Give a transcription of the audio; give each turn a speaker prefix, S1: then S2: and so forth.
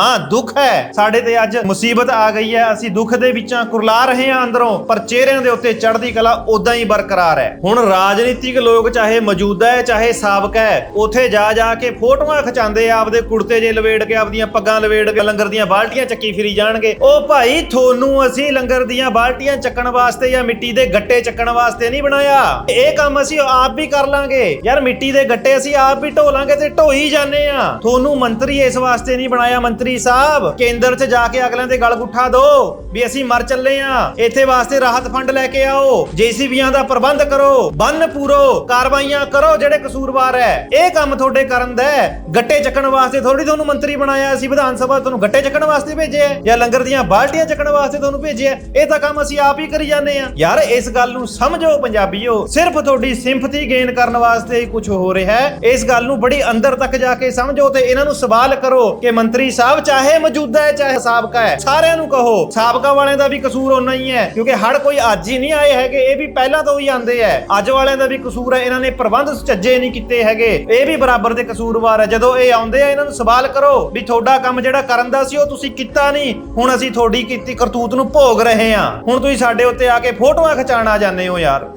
S1: Huh? ਦੁੱਖ ਹੈ। ਸਾਡੇ ਤੇ ਅੱਜ ਮੁਸੀਬਤ ਆ ਗਈ ਹੈ। ਅਸੀਂ ਦੁੱਖ ਦੇ ਵਿੱਚਾਂ ਕੁਰਲਾ ਰਹੇ ਹਾਂ ਅੰਦਰੋਂ, ਪਰ ਚਿਹਰਿਆਂ ਦੇ ਉੱਤੇ ਚੜ੍ਹਦੀ ਕਲਾ ਉਦਾਂ ਹੀ ਬਰਕਰਾਰ ਹੈ। ਹੁਣ ਰਾਜਨੀਤਿਕ ਲੋਕ ਚਾਹੇ ਮੌਜੂਦਾ ਹੈ, ਚਾਹੇ ਸਾਬਕਾ ਹੈ, ਉਥੇ ਜਾ ਜਾ ਕੇ ਫੋਟੋਆਂ ਖਿਚਾਉਂਦੇ ਆ, ਆਪਦੇ ਕੁੜਤੇ ਜੇ ਲਵੇੜ ਕੇ, ਆਪਦੀਆਂ ਪੱਗਾਂ ਲਵੇੜ ਕੇ, ਲੰਗਰ ਦੀਆਂ ਬਾਲਟੀਆਂ ਚੱਕੀ ਫਿਰੀ ਜਾਣਗੇ। ਉਹ ਭਾਈ, ਤੁਹਾਨੂੰ ਅਸੀਂ ਲੰਗਰ ਦੀਆਂ ਬਾਲਟੀਆਂ ਚੱਕਣ ਵਾਸਤੇ ਜਾਂ ਮਿੱਟੀ ਦੇ ਗੱਟੇ ਚੱਕਣ ਵਾਸਤੇ ਨਹੀਂ ਬਣਾਇਆ। ਇਹ ਕੰਮ ਅਸੀਂ ਆਪ ਵੀ ਕਰ ਲਾਂਗੇ। ਯਾਰ, ਮਿੱਟੀ ਦੇ ਗੱਟੇ ਅਸੀਂ ਆਪ ਵੀ ਢੋ ਲਾਂਗੇ ਤੇ ਢੋਈ ਜਾਂਦੇ ਆ ਤੁਹਾਨੂੰ ਮੰਤਰੀ ਇਸ ਵਾਸਤੇ ਨਹੀਂ ਬਣਾਇਆ। ਮੰਤਰੀ ਸਾਹਿਬ, ਕੇਂਦਰ 'ਚ ਜਾ ਕੇ ਅਗਲਿਆਂ ਦੇ ਗਲ ਗੁੱਠਾ ਦੋ ਵੀ ਅਸੀਂ ਮਰ ਚੱਲੇ ਆ। ਇੱਥੇ ਵਾਸਤੇ ਰਾਹਤ ਫੰਡ ਲੈ ਕੇ ਆਓ। ਜੀਸੀਬੀਆਂ ਦਾ ਪ੍ਰਬੰਧ ਕਰੋ, ਬੰਨ ਪੂਰੋ, ਕਾਰਵਾਈਆਂ ਕਰੋ ਜਿਹੜੇ ਕਸੂਰਵਾਰ ਹੈ ਇਹ ਕੰਮ ਤੁਹਾਡੇ ਕਰਨ ਦਾ ਗੱਟੇ ਚੱਕਣ ਵਾਸਤੇ ਥੋੜੀ ਤੁਹਾਨੂੰ ਮੰਤਰੀ ਬਣਾਇਆ, ਅਸੀਂ ਵਿਧਾਨ ਸਭਾ ਤੁਹਾਨੂੰ ਗੱਟੇ ਚੱਕਣ ਵਾਸਤੇ ਭੇਜਿਆ ਜਾਂ ਲੰਗਰ ਦੀਆਂ ਬਾਲਟੀਆਂ ਚੱਕਣ ਵਾਸਤੇ ਤੁਹਾਨੂੰ ਭੇਜਿਆ ਇਹ ਤਾਂ ਕੰਮ ਅਸੀਂ ਆਪ ਹੀ ਕਰੀ ਜਾਂਦੇ ਆ। ਯਾਰ, ਇਸ ਗੱਲ ਨੂੰ ਸਮਝੋ ਪੰਜਾਬੀਓ। ਸਿਰਫ ਤੁਹਾਡੀ ਸਿੰਪਥੀ ਗੇਨ ਕਰਨ ਵਾਸਤੇ ਹੀ ਕੁਝ ਹੋ ਰਿਹਾ ਹੈ ਇਸ ਗੱਲ ਨੂੰ ਬੜੀ ਅੰਦਰ ਤੱਕ ਜਾ ਕੇ ਸਮਝੋ ਤੇ ਇਹਨਾਂ ਨੂੰ ਸਵਾਲ ਕਰੋ ਕਿ ਮੰਤਰੀ ਸਾਹਿਬ ਚਾਹੇ ਮੌਜੂਦਾ ਹੈ, ਚਾਹੇ ਸਾਬਕਾ ਹੈ, ਸਾਰਿਆਂ ਨੂੰ ਕਹੋ, ਸਾਬਕਾ ਵਾਲਿਆਂ ਦਾ ਵੀ ਕਸੂਰ ਓਨਾ ਹੀ ਹੈ, ਕਿਉਂਕਿ ਹੜ ਕੋਈ ਅੱਜ ਹੀ ਨਹੀਂ ਆਏ ਹੈਗੇ, ਇਹ ਵੀ ਪਹਿਲਾਂ ਤੋਂ ਹੀ ਆਂਦੇ ਹੈ। ਅੱਜ ਵਾਲਿਆਂ ਦਾ ਵੀ ਕਸੂਰ ਹੈ, ਇਹਨਾਂ ਨੇ ਪ੍ਰਬੰਧ ਸੁਚੱਜੇ ਨਹੀਂ ਕੀਤੇ ਹੈਗੇ, ਇਹ ਵੀ ਬਰਾਬਰ ਦੇ ਕਸੂਰਵਾਰ ਹੈ। ਜਦੋਂ ਇਹ ਆਉਂਦੇ ਆ, ਇਹਨਾਂ ਨੂੰ ਸਵਾਲ ਕਰੋ ਵੀ ਤੁਹਾਡਾ ਕੰਮ ਜਿਹੜਾ ਕਰਨ ਦਾ ਸੀ, ਉਹ ਤੁਸੀਂ ਕੀਤਾ ਨਹੀਂ। ਹੁਣ ਅਸੀਂ ਤੁਹਾਡੀ ਕੀਤੀ ਕਰਤੂਤ ਨੂੰ ਭੋਗ ਰਹੇ ਹਾਂ। ਹੁਣ ਤੁਸੀਂ ਸਾਡੇ ਉੱਤੇ ਆ ਕੇ ਫੋਟੋਆਂ ਖਿਚਾਣ ਆ ਜਾਂਦੇ ਹੋ, ਯਾਰ।